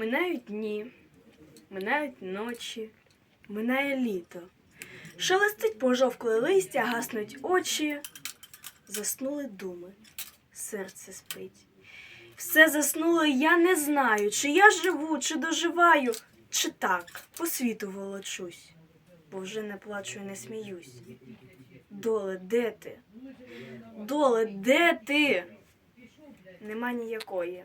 Минають дні, минають ночі, минає літо. Шелестить пожовкле листя, гаснуть очі, заснули думи, серце спить. Все заснуло, я не знаю, чи я живу, чи доживаю, чи так по світу волочусь, бо вже не плачу і не сміюсь. Доле, де ти? Доле, де ти? Нема ніякої.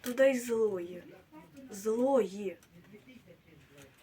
то й злої, злої.